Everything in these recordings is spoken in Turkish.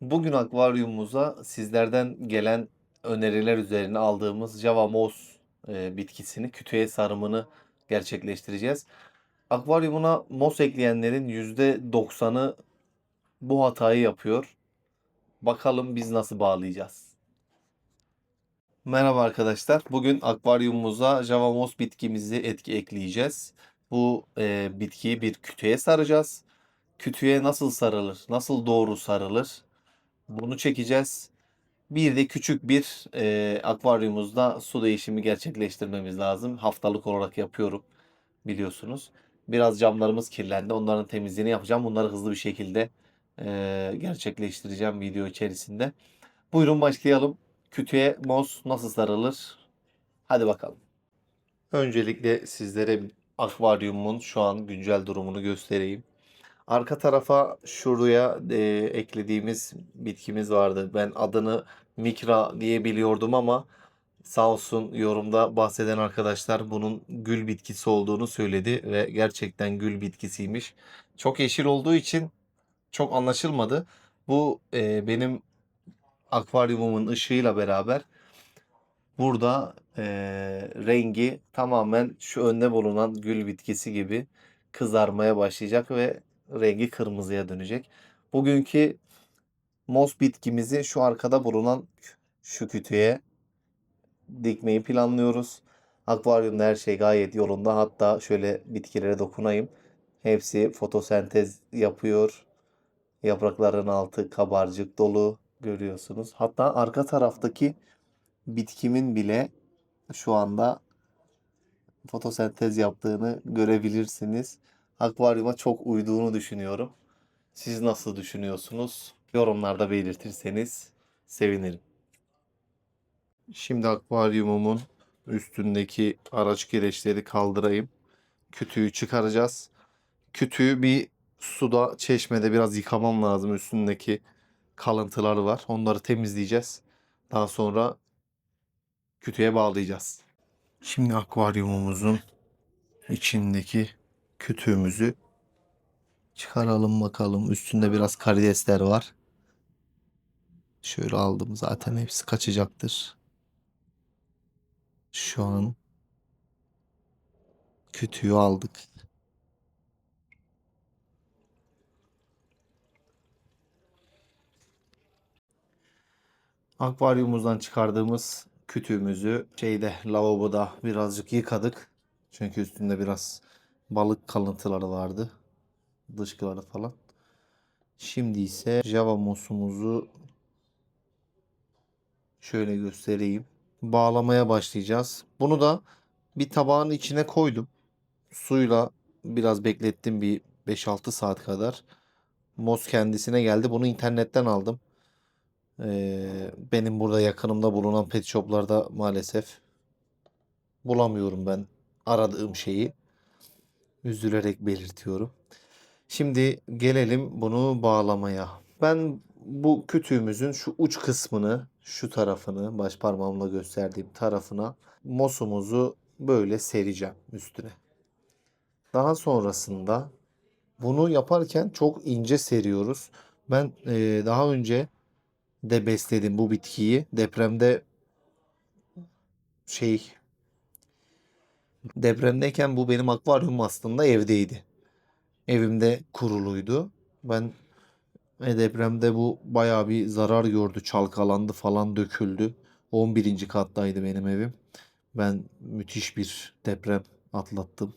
Bugün akvaryumumuza sizlerden gelen öneriler üzerine aldığımız Java Moss e, bitkisini kütüğe sarımını gerçekleştireceğiz. Akvaryumuna mos ekleyenlerin %90'ı bu hatayı yapıyor. Bakalım biz nasıl bağlayacağız. Merhaba arkadaşlar. Bugün akvaryumumuza Java Moss bitkimizi etki ekleyeceğiz. Bu e, bitkiyi bir kütüğe saracağız. Kütüğe nasıl sarılır, nasıl doğru sarılır bunu çekeceğiz. Bir de küçük bir e, akvaryumumuzda su değişimi gerçekleştirmemiz lazım. Haftalık olarak yapıyorum biliyorsunuz. Biraz camlarımız kirlendi. Onların temizliğini yapacağım. Bunları hızlı bir şekilde e, gerçekleştireceğim video içerisinde. Buyurun başlayalım. Kütüğe mos nasıl sarılır? Hadi bakalım. Öncelikle sizlere akvaryumun şu an güncel durumunu göstereyim. Arka tarafa şuraya e, eklediğimiz bitkimiz vardı. Ben adını Mikra diye biliyordum ama sağ olsun yorumda bahseden arkadaşlar bunun gül bitkisi olduğunu söyledi ve gerçekten gül bitkisiymiş. Çok yeşil olduğu için çok anlaşılmadı. Bu e, benim akvaryumumun ışığıyla beraber burada e, rengi tamamen şu önde bulunan gül bitkisi gibi kızarmaya başlayacak ve rengi kırmızıya dönecek. Bugünkü mos bitkimizi şu arkada bulunan şu kütüğe dikmeyi planlıyoruz. Akvaryumda her şey gayet yolunda. Hatta şöyle bitkilere dokunayım. Hepsi fotosentez yapıyor. Yaprakların altı kabarcık dolu görüyorsunuz. Hatta arka taraftaki bitkimin bile şu anda fotosentez yaptığını görebilirsiniz. Akvaryuma çok uyduğunu düşünüyorum. Siz nasıl düşünüyorsunuz? Yorumlarda belirtirseniz sevinirim. Şimdi akvaryumumun üstündeki araç gereçleri kaldırayım. Kütüğü çıkaracağız. Kütüğü bir suda, çeşmede biraz yıkamam lazım. Üstündeki kalıntıları var. Onları temizleyeceğiz. Daha sonra kütüğe bağlayacağız. Şimdi akvaryumumuzun içindeki kütüğümüzü çıkaralım bakalım. Üstünde biraz karidesler var. Şöyle aldım zaten hepsi kaçacaktır. Şu an kütüğü aldık. Akvaryumumuzdan çıkardığımız kütüğümüzü şeyde lavaboda birazcık yıkadık. Çünkü üstünde biraz balık kalıntıları vardı. Dışkıları falan. Şimdi ise Java mosumuzu şöyle göstereyim. Bağlamaya başlayacağız. Bunu da bir tabağın içine koydum. Suyla biraz beklettim bir 5-6 saat kadar. Mos kendisine geldi. Bunu internetten aldım. Ee, benim burada yakınımda bulunan pet shoplarda maalesef bulamıyorum ben aradığım şeyi. Üzülerek belirtiyorum. Şimdi gelelim bunu bağlamaya. Ben bu kütüğümüzün şu uç kısmını, şu tarafını, baş parmağımla gösterdiğim tarafına mosumuzu böyle sereceğim üstüne. Daha sonrasında bunu yaparken çok ince seriyoruz. Ben e, daha önce de besledim bu bitkiyi. Depremde şey depremdeyken bu benim akvaryum aslında evdeydi. Evimde kuruluydu. Ben e, depremde bu bayağı bir zarar gördü. Çalkalandı falan döküldü. 11. kattaydı benim evim. Ben müthiş bir deprem atlattım.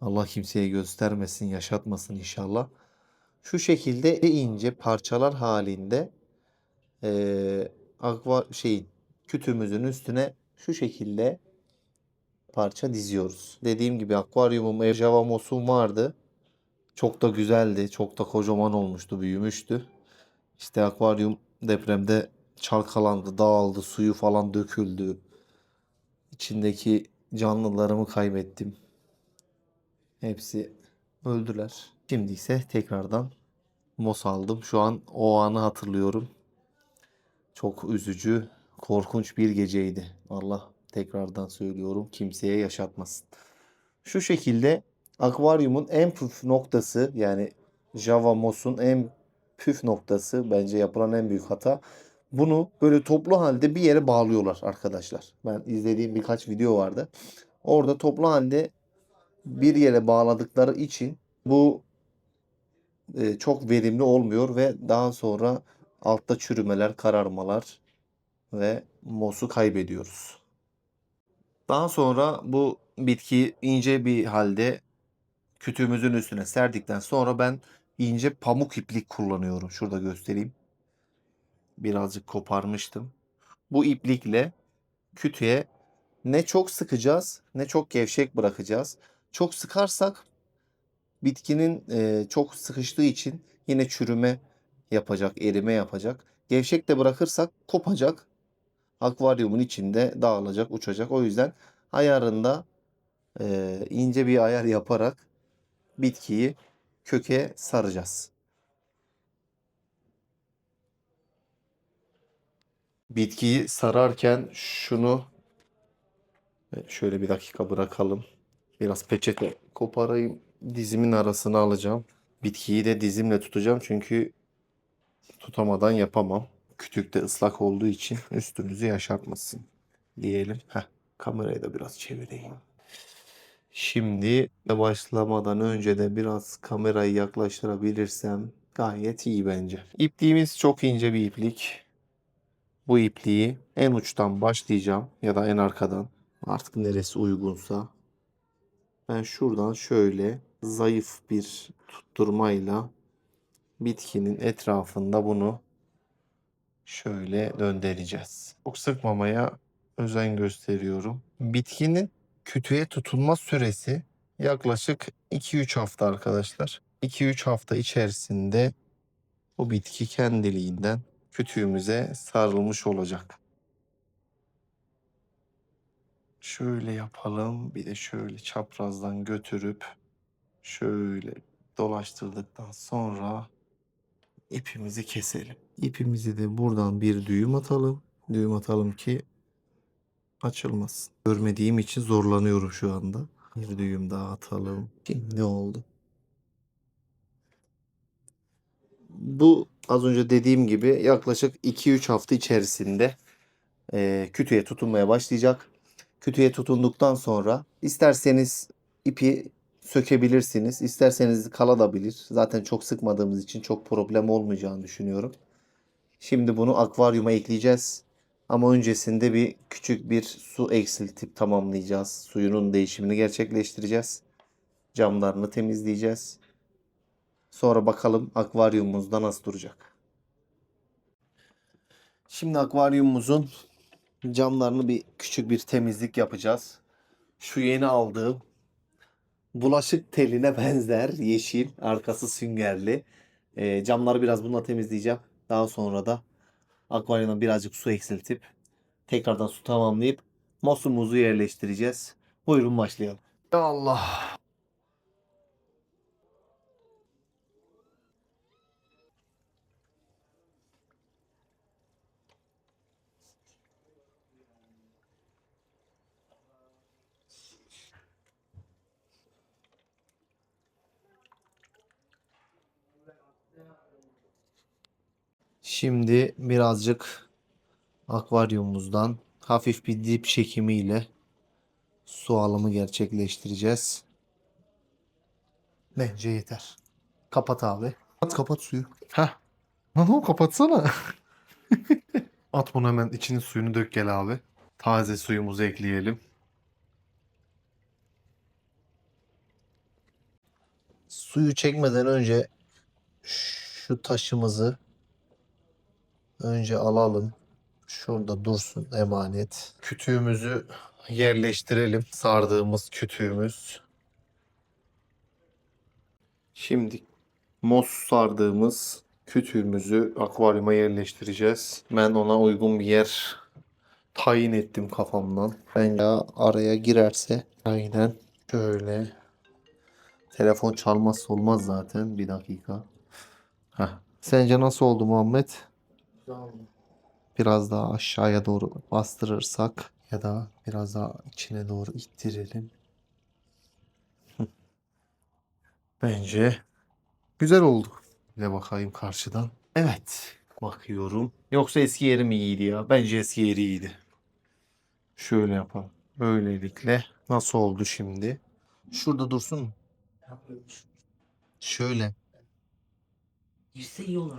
Allah kimseye göstermesin, yaşatmasın inşallah. Şu şekilde ince parçalar halinde e, akva şeyin kütüğümüzün üstüne şu şekilde parça diziyoruz. Dediğim gibi akvaryumum Java Moss'um vardı. Çok da güzeldi. Çok da kocaman olmuştu, büyümüştü. İşte akvaryum depremde çalkalandı, dağıldı, suyu falan döküldü. İçindeki canlılarımı kaybettim. Hepsi öldüler. Şimdi ise tekrardan mos aldım. Şu an o anı hatırlıyorum. Çok üzücü, korkunç bir geceydi. Allah tekrardan söylüyorum kimseye yaşatmasın. Şu şekilde akvaryumun en püf noktası yani Java Moss'un en püf noktası bence yapılan en büyük hata. Bunu böyle toplu halde bir yere bağlıyorlar arkadaşlar. Ben izlediğim birkaç video vardı. Orada toplu halde bir yere bağladıkları için bu e, çok verimli olmuyor ve daha sonra altta çürümeler, kararmalar ve mosu kaybediyoruz. Daha sonra bu bitkiyi ince bir halde kütüğümüzün üstüne serdikten sonra ben ince pamuk iplik kullanıyorum. Şurada göstereyim. Birazcık koparmıştım. Bu iplikle kütüğe ne çok sıkacağız ne çok gevşek bırakacağız. Çok sıkarsak bitkinin e, çok sıkıştığı için yine çürüme yapacak, erime yapacak. Gevşek de bırakırsak kopacak. Akvaryumun içinde dağılacak, uçacak. O yüzden ayarında e, ince bir ayar yaparak bitkiyi köke saracağız. Bitkiyi sararken şunu e, şöyle bir dakika bırakalım. Biraz peçete koparayım. Dizimin arasına alacağım. Bitkiyi de dizimle tutacağım çünkü tutamadan yapamam. Kütükte ıslak olduğu için üstünüzü yaşartmasın diyelim. Heh, kamerayı da biraz çevireyim. Şimdi başlamadan önce de biraz kamerayı yaklaştırabilirsem gayet iyi bence. İpliğimiz çok ince bir iplik. Bu ipliği en uçtan başlayacağım ya da en arkadan artık neresi uygunsa. Ben şuradan şöyle zayıf bir tutturmayla bitkinin etrafında bunu şöyle döndüreceğiz. Çok sıkmamaya özen gösteriyorum. Bitkinin kütüğe tutulma süresi yaklaşık 2-3 hafta arkadaşlar. 2-3 hafta içerisinde bu bitki kendiliğinden kütüğümüze sarılmış olacak. Şöyle yapalım. Bir de şöyle çaprazdan götürüp şöyle dolaştırdıktan sonra ipimizi keselim. İpimizi de buradan bir düğüm atalım. Düğüm atalım ki açılmasın. Görmediğim için zorlanıyorum şu anda. Bir düğüm daha atalım. Şimdi oldu. Bu az önce dediğim gibi yaklaşık 2-3 hafta içerisinde e, kütüğe tutunmaya başlayacak. Kütüğe tutunduktan sonra isterseniz ipi sökebilirsiniz. isterseniz kalabilir. Zaten çok sıkmadığımız için çok problem olmayacağını düşünüyorum. Şimdi bunu akvaryuma ekleyeceğiz. Ama öncesinde bir küçük bir su eksiltip tamamlayacağız. Suyunun değişimini gerçekleştireceğiz. Camlarını temizleyeceğiz. Sonra bakalım akvaryumumuzda nasıl duracak. Şimdi akvaryumumuzun camlarını bir küçük bir temizlik yapacağız. Şu yeni aldığım bulaşık teline benzer yeşil arkası süngerli. Ee, camları biraz bununla temizleyeceğim. Daha sonra da akvaryuma birazcık su eksiltip tekrardan su tamamlayıp mosumuzu yerleştireceğiz. Buyurun başlayalım. Allah. Şimdi birazcık akvaryumumuzdan hafif bir dip çekimiyle su alımı gerçekleştireceğiz. Bence yeter. Kapat abi. Kapat kapat suyu. Heh. Lan oğlum kapatsana. At bunu hemen içinin suyunu dök gel abi. Taze suyumuzu ekleyelim. Suyu çekmeden önce şu taşımızı önce alalım. Şurada dursun emanet. Kütüğümüzü yerleştirelim. Sardığımız kütüğümüz. Şimdi mos sardığımız kütüğümüzü akvaryuma yerleştireceğiz. Ben ona uygun bir yer tayin ettim kafamdan. Bence araya girerse aynen şöyle telefon çalmazsa olmaz zaten. Bir dakika. Heh. Sence nasıl oldu Muhammed? Biraz daha aşağıya doğru bastırırsak ya da biraz daha içine doğru ittirelim. Bence güzel oldu. Bir de bakayım karşıdan. Evet. Bakıyorum. Yoksa eski yeri mi iyiydi ya? Bence eski yeri iyiydi. Şöyle yapalım. Böylelikle nasıl oldu şimdi? Şurada dursun mu? Şöyle. Yüzse iyi olur.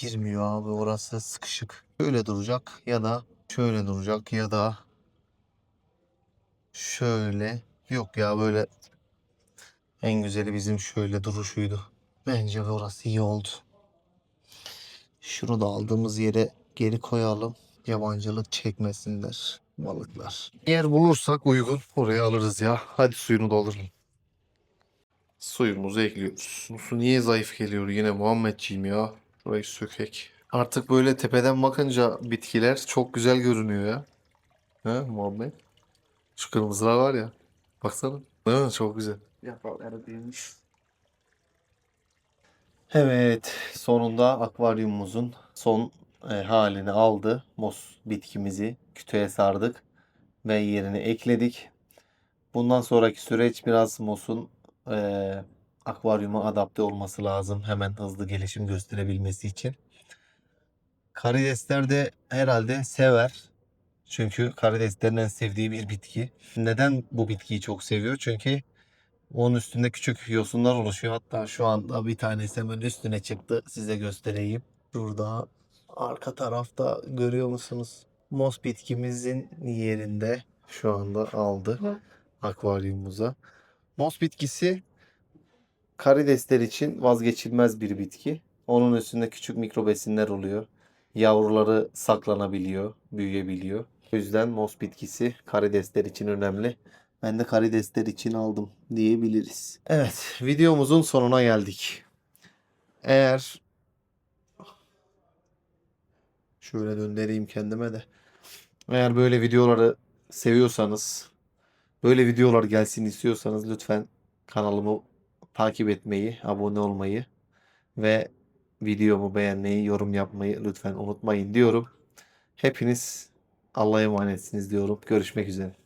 Girmiyor abi orası sıkışık. Şöyle duracak ya da şöyle duracak ya da şöyle. Yok ya böyle en güzeli bizim şöyle duruşuydu. Bence orası iyi oldu. Şunu da aldığımız yere geri koyalım. Yabancılık çekmesinler balıklar. Yer bulursak uygun oraya alırız ya. Hadi suyunu doldurun. Suyumuzu ekliyoruz. Su niye zayıf geliyor yine Muhammedciğim ya. Burayı sökek. Artık böyle tepeden bakınca bitkiler çok güzel görünüyor ya. He Muhammed? Şu kırmızılar var ya. Baksana. Değil mi? Çok güzel. Yaprakları büyümüş. Evet, sonunda akvaryumumuzun son e, halini aldı. Mos bitkimizi kütüğe sardık ve yerine ekledik. Bundan sonraki süreç biraz mosun e, akvaryuma adapte olması lazım. Hemen hızlı gelişim gösterebilmesi için. Karidesler de herhalde sever. Çünkü karideslerin en sevdiği bir bitki. Neden bu bitkiyi çok seviyor? Çünkü onun üstünde küçük yosunlar oluşuyor. Hatta şu anda bir tanesi hemen üstüne çıktı. Size göstereyim. Şurada arka tarafta görüyor musunuz? Mos bitkimizin yerinde şu anda aldı akvaryumumuza. Mos bitkisi karidesler için vazgeçilmez bir bitki. Onun üstünde küçük mikro besinler oluyor. Yavruları saklanabiliyor, büyüyebiliyor. O yüzden mos bitkisi karidesler için önemli. Ben de karidesler için aldım diyebiliriz. Evet, videomuzun sonuna geldik. Eğer şöyle döndüreyim kendime de. Eğer böyle videoları seviyorsanız, böyle videolar gelsin istiyorsanız lütfen kanalımı takip etmeyi, abone olmayı ve videomu beğenmeyi, yorum yapmayı lütfen unutmayın diyorum. Hepiniz Allah'a emanetsiniz diyorum. Görüşmek üzere.